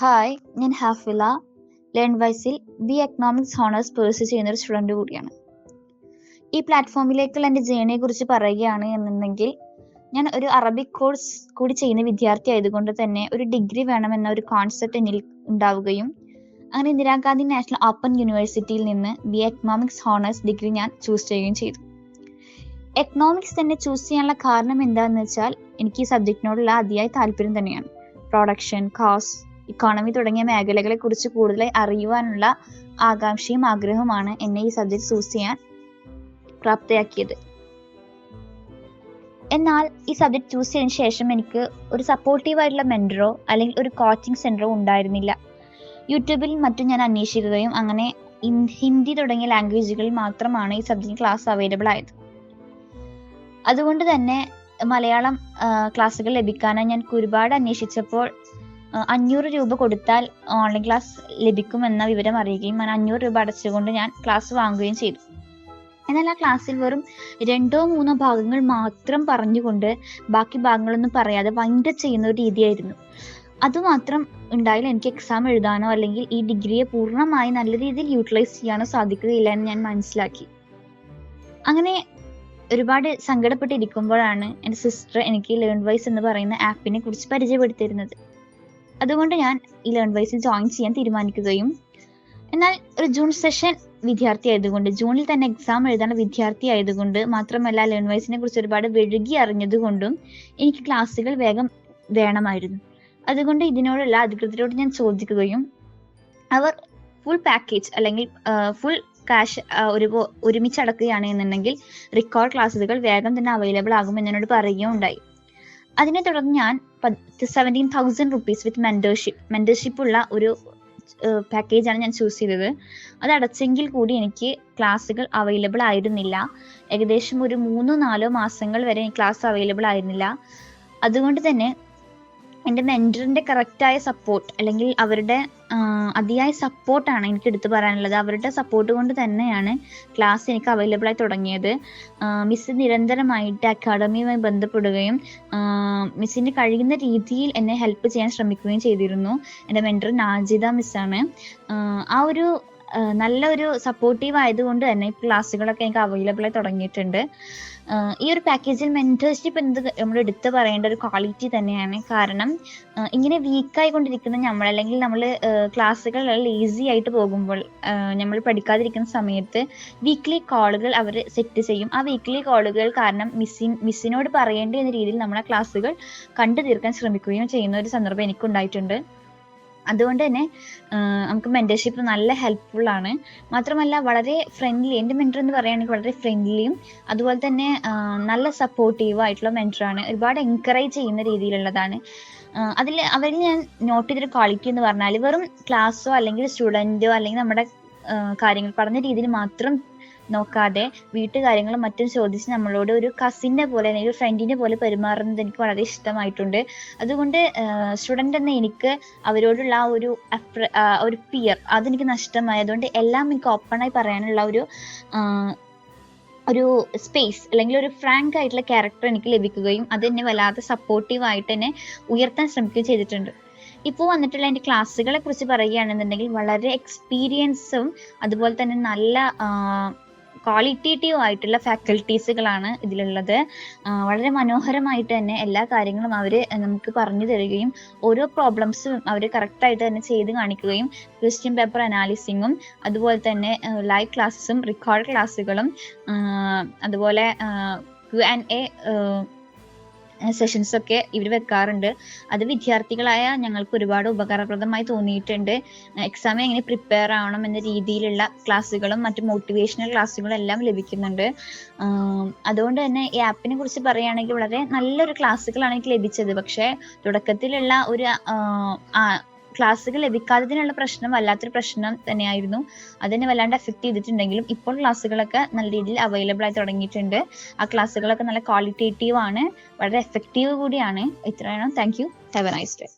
Hi ഞാൻ ഹാഫില ലേൺ വൈസിൽ ബി എക്കണോമിക്സ് ഹോണേഴ്സ് പേഴ്സ് ചെയ്യുന്ന ഒരു സ്റ്റുഡന്റ് കൂടിയാണ്. ഈ പ്ലാറ്റ്ഫോമിലേക്കുള്ള എന്റെ ജേണിയെ കുറിച്ച് പറയുകയാണ് എന്നുണ്ടെങ്കിൽ ഞാൻ ഒരു അറബിക് കോഴ്സ് കൂടി ചെയ്യുന്ന വിദ്യാർത്ഥി ആയതുകൊണ്ട് തന്നെ ഒരു ഡിഗ്രി വേണമെന്ന ഒരു കോൺസെപ്റ്റ് എന്നിൽ ഉണ്ടാവുകയും അങ്ങനെ ഇന്ദിരാഗാന്ധി നാഷണൽ ഓപ്പൺ യൂണിവേഴ്സിറ്റിയിൽ നിന്ന് ബി എക്കണോമിക്സ് ഹോണേഴ്സ് ഡിഗ്രി ഞാൻ ചൂസ് ചെയ്യുകയും ചെയ്തു. എക്കണോമിക്സ് തന്നെ ചൂസ് ചെയ്യാനുള്ള കാരണം എന്താണെന്ന് വെച്ചാൽ എനിക്ക് ഈ സബ്ജക്റ്റിനോടുള്ള അതിയായ താല്പര്യം തന്നെയാണ്. പ്രൊഡക്ഷൻ കോസ്റ്റ് ഇക്കോണമി തുടങ്ങിയ മേഖലകളെ കുറിച്ച് കൂടുതൽ അറിയുവാനുള്ള ആകാംക്ഷയും ആഗ്രഹവുമാണ് എന്നെ ഈ സബ്ജക്ട് ചൂസ് ചെയ്യാൻ പ്രാപ്തയാക്കിയത്. എന്നാൽ ഈ സബ്ജക്ട് ചൂസ് ചെയ്തതിനു ശേഷം എനിക്ക് ഒരു സപ്പോർട്ടീവായിട്ടുള്ള മെന്ററോ അല്ലെങ്കിൽ ഒരു കോച്ചിങ് സെന്ററോ ഉണ്ടായിരുന്നില്ല. യൂട്യൂബിൽ മറ്റും ഞാൻ അന്വേഷിക്കുകയും അങ്ങനെ ഹിന്ദി തുടങ്ങിയ ലാംഗ്വേജുകളിൽ മാത്രമാണ് ഈ സബ്ജക്ട് ക്ലാസ് അവൈലബിൾ ആയത്. അതുകൊണ്ട് തന്നെ മലയാളം ക്ലാസ്സുകൾ ലഭിക്കാനായി ഞാൻ ഒരുപാട് അന്വേഷിച്ചപ്പോൾ അഞ്ഞൂറ് രൂപ കൊടുത്താൽ ഓൺലൈൻ ക്ലാസ് ലഭിക്കുമെന്ന വിവരം അറിയുകയും ഞാൻ അഞ്ഞൂറ് രൂപ അടച്ചുകൊണ്ട് ഞാൻ ക്ലാസ് വാങ്ങുകയും ചെയ്തു. എന്നാൽ ആ ക്ലാസ്സിൽ വെറും രണ്ടോ മൂന്നോ ഭാഗങ്ങൾ മാത്രം പറഞ്ഞുകൊണ്ട് ബാക്കി ഭാഗങ്ങളൊന്നും പറയാതെ വൈൻഡ് ചെയ്യുന്ന ഒരു രീതിയായിരുന്നു. അതുമാത്രം ഉണ്ടായാലും എനിക്ക് എക്സാം എഴുതാനോ അല്ലെങ്കിൽ ഈ ഡിഗ്രിയെ പൂർണമായി നല്ല രീതിയിൽ യൂട്ടിലൈസ് ചെയ്യാനോ സാധിക്കുകയില്ല എന്ന് ഞാൻ മനസ്സിലാക്കി. അങ്ങനെ ഒരുപാട് സങ്കടപ്പെട്ടിരിക്കുമ്പോഴാണ് എന്റെ സിസ്റ്റർ എനിക്ക് ലേൺ വൈസ് എന്ന് പറയുന്ന ആപ്പിനെ കുറിച്ച് പരിചയപ്പെടുത്തിയിരുന്നത്. അതുകൊണ്ട് ഞാൻ ഈ ലേൺ വൈസിൽ ജോയിൻ ചെയ്യാൻ തീരുമാനിക്കുകയും. എന്നാൽ ഒരു ജൂൺ സെഷൻ വിദ്യാർത്ഥി ആയതുകൊണ്ട് ജൂണിൽ തന്നെ എക്സാം എഴുതാൻ വിദ്യാർത്ഥി ആയതുകൊണ്ട് മാത്രമല്ല ലേൺ വൈസിനെ കുറിച്ച് ഒരുപാട് വെഴുകി അറിഞ്ഞതുകൊണ്ടും എനിക്ക് ക്ലാസ്സുകൾ വേഗം വേണമായിരുന്നു. അതുകൊണ്ട് ഇതിനോടുള്ള അധികൃതരോട് ഞാൻ ചോദിക്കുകയും അവർ ഫുൾ പാക്കേജ് അല്ലെങ്കിൽ ഫുൾ കാഷ് ഒരു ഒരുമിച്ച് അടക്കുകയാണ് എന്നുണ്ടെങ്കിൽ റെക്കോർഡ് ക്ലാസ്സുകൾ വേഗം തന്നെ അവൈലബിൾ ആകും എന്നോട് പറയുകയും ഉണ്ടായി അതിനെ തുടർന്ന് ഞാൻ seventeen thousand rupees with mentorship mentorship ഉള്ള ഒരു പാക്കേജാണ് ഞാൻ ചൂസ് ചെയ്തത്. അത് അടച്ചെങ്കിൽ കൂടി എനിക്ക് ക്ലാസ്സുകൾ അവൈലബിൾ ആയിരുന്നില്ല. ഏകദേശം ഒരു മൂന്നോ നാലോ മാസങ്ങൾ വരെ ക്ലാസ് അവൈലബിൾ ആയിരുന്നില്ല. അതുകൊണ്ട് തന്നെ എന്റെ മെന്ററിന്റെ കറക്റ്റായ സപ്പോർട്ട് അല്ലെങ്കിൽ അവരുടെ അതിയായ സപ്പോർട്ടാണ് എനിക്ക് എടുത്തു പറയാനുള്ളത്. അവരുടെ സപ്പോർട്ട് കൊണ്ട് തന്നെയാണ് ക്ലാസ് എനിക്ക് അവൈലബിൾ ആയി തുടങ്ങിയത്. മിസ് നിരന്തരമായിട്ട് അക്കാഡമിയുമായി ബന്ധപ്പെടുകയും മിസ്സിന് കഴിയുന്ന രീതിയിൽ എന്നെ ഹെൽപ്പ് ചെയ്യാൻ ശ്രമിക്കുകയും ചെയ്തിരുന്നു. എന്റെ മെന്റർ നാജിദ മിസ്സാണ് ആ ഒരു നല്ലൊരു സപ്പോർട്ടീവ് ആയതുകൊണ്ട് തന്നെ ക്ലാസ്സുകളൊക്കെ എനിക്ക് അവൈലബിൾ ആയി തുടങ്ങിയിട്ടുണ്ട്. ഈ ഒരു പാക്കേജിൽ മെന്റർഷിപ്പ് എന്ത് നമ്മൾ എടുത്തു പറയേണ്ട ഒരു ക്വാളിറ്റി തന്നെയാണ്. കാരണം ഇങ്ങനെ വീക്കായി കൊണ്ടിരിക്കുന്ന നമ്മൾ അല്ലെങ്കിൽ നമ്മൾ ക്ലാസ്സുകൾ ലേസി ആയിട്ട് പോകുമ്പോൾ നമ്മൾ പഠിക്കാതിരിക്കുന്ന സമയത്ത് വീക്ക്ലി കോളുകൾ അവർ സെറ്റ് ചെയ്യും. ആ വീക്ക്ലി കോളുകൾ കാരണം മിസ്സിൻ മിസ്സിനോട് പറയേണ്ടി എന്ന രീതിയിൽ നമ്മളെ ക്ലാസ്സുകൾ കണ്ടു തീർക്കാൻ ശ്രമിക്കുകയും ചെയ്യുന്ന ഒരു സന്ദർഭം എനിക്കുണ്ടായിട്ടുണ്ട്. അതുകൊണ്ട് തന്നെ നമുക്ക് മെന്റർഷിപ്പ് നല്ല ഹെൽപ്ഫുൾ ആണ്. മാത്രമല്ല വളരെ ഫ്രണ്ട്ലി എന്റെ മെന്റർ എന്ന് പറയുകയാണെങ്കിൽ വളരെ ഫ്രണ്ട്ലിയും അതുപോലെ തന്നെ നല്ല സപ്പോർട്ടീവ് ആയിട്ടുള്ള മെന്ററാണ് ഒരുപാട് എൻകറേജ് ചെയ്യുന്ന രീതിയിലുള്ളതാണ്. അതിൽ അവരിൽ ഞാൻ നോട്ട് ചെയ്തൊരു ക്വാളിറ്റി എന്ന് പറഞ്ഞാൽ വെറും ക്ലാസ്സോ അല്ലെങ്കിൽ സ്റ്റുഡന്റോ അല്ലെങ്കിൽ നമ്മുടെ കാര്യങ്ങൾ പറഞ്ഞ രീതിയിൽ മാത്രം നോക്കാതെ വീട്ടുകാര്യങ്ങളും മറ്റും ചോദിച്ച് നമ്മളോട് ഒരു കസിന്റെ പോലെ അല്ലെങ്കിൽ ഒരു ഫ്രണ്ടിനെ പോലെ പെരുമാറുന്നത് എനിക്ക് വളരെ ഇഷ്ടമായിട്ടുണ്ട്. അതുകൊണ്ട് സ്റ്റുഡന്റ് എന്ന എനിക്ക് അവരോടുള്ള ആ ഒരു ഒരു പിയർ അതെനിക്ക് നഷ്ടമായതുകൊണ്ട് എല്ലാം എനിക്ക് ഓപ്പണായി പറയാനുള്ള ഒരു ഒരു സ്പേസ് അല്ലെങ്കിൽ ഒരു ഫ്രാങ്ക് ആയിട്ടുള്ള ക്യാരക്ടർ എനിക്ക് ലഭിക്കുകയും അത് എന്നെ വല്ലാതെ സപ്പോർട്ടീവായിട്ട് എന്നെ ഉയർത്താൻ ശ്രമിക്കുകയും ചെയ്തിട്ടുണ്ട്. ഇപ്പോൾ വന്നിട്ടുള്ള എന്റെ ക്ലാസ്സുകളെ കുറിച്ച് പറയുകയാണെന്നുണ്ടെങ്കിൽ വളരെ എക്സ്പീരിയൻസും അതുപോലെ തന്നെ നല്ല ക്വാളിറ്റേറ്റീവ് ആയിട്ടുള്ള ഫാക്കൽറ്റീസുകളാണ് ഇതിലുള്ളത്. വളരെ മനോഹരമായിട്ട് തന്നെ എല്ലാ കാര്യങ്ങളും അവർ നമുക്ക് പറഞ്ഞു തരികയും ഓരോ പ്രോബ്ലംസും അവർ കറക്റ്റായിട്ട് തന്നെ ചെയ്ത് കാണിക്കുകയും ക്വസ്റ്റ്യൻ പേപ്പർ അനാലിസിങ്ങും അതുപോലെ തന്നെ ലൈവ് ക്ലാസ്സും റെക്കോർഡ് ക്ലാസ്സുകളും അതുപോലെ ക്യു ആൻഡ് എ സെഷൻസ് ഒക്കെ ഇവർ വെക്കാറുണ്ട്. അത് വിദ്യാർത്ഥികളായ ഞങ്ങൾക്ക് ഒരുപാട് ഉപകാരപ്രദമായി തോന്നിയിട്ടുണ്ട്. എക്സാമിന് എങ്ങനെ പ്രിപ്പയർ ആവണം എന്ന രീതിയിലുള്ള ക്ലാസ്സുകളും മറ്റു മോട്ടിവേഷണൽ ക്ലാസ്സുകളും എല്ലാം ലഭിക്കുന്നുണ്ട്. അതുകൊണ്ട് തന്നെ ഈ ആപ്പിനെ കുറിച്ച് പറയുകയാണെങ്കിൽ വളരെ നല്ലൊരു ക്ലാസ്സുകളാണ് എനിക്ക് ലഭിച്ചത്. പക്ഷേ തുടക്കത്തിലുള്ള ഒരു ക്ലാസ്സുകൾ ലഭിക്കാത്തതിനുള്ള പ്രശ്നം വല്ലാത്തൊരു പ്രശ്നം തന്നെയായിരുന്നു. അതിനെ വല്ലാണ്ട് എഫക്ട് ചെയ്തിട്ടുണ്ടെങ്കിലും ഇപ്പോൾ ക്ലാസ്സുകളൊക്കെ നല്ല രീതിയിൽ അവൈലബിൾ ആയി തുടങ്ങിയിട്ടുണ്ട്. ആ ക്ലാസ്സുകളൊക്കെ നല്ല ക്വാളിറ്റേറ്റീവ് ആണ് വളരെ എഫക്റ്റീവ് കൂടിയാണ്. ഇത്രയാണ് thank you have a nice day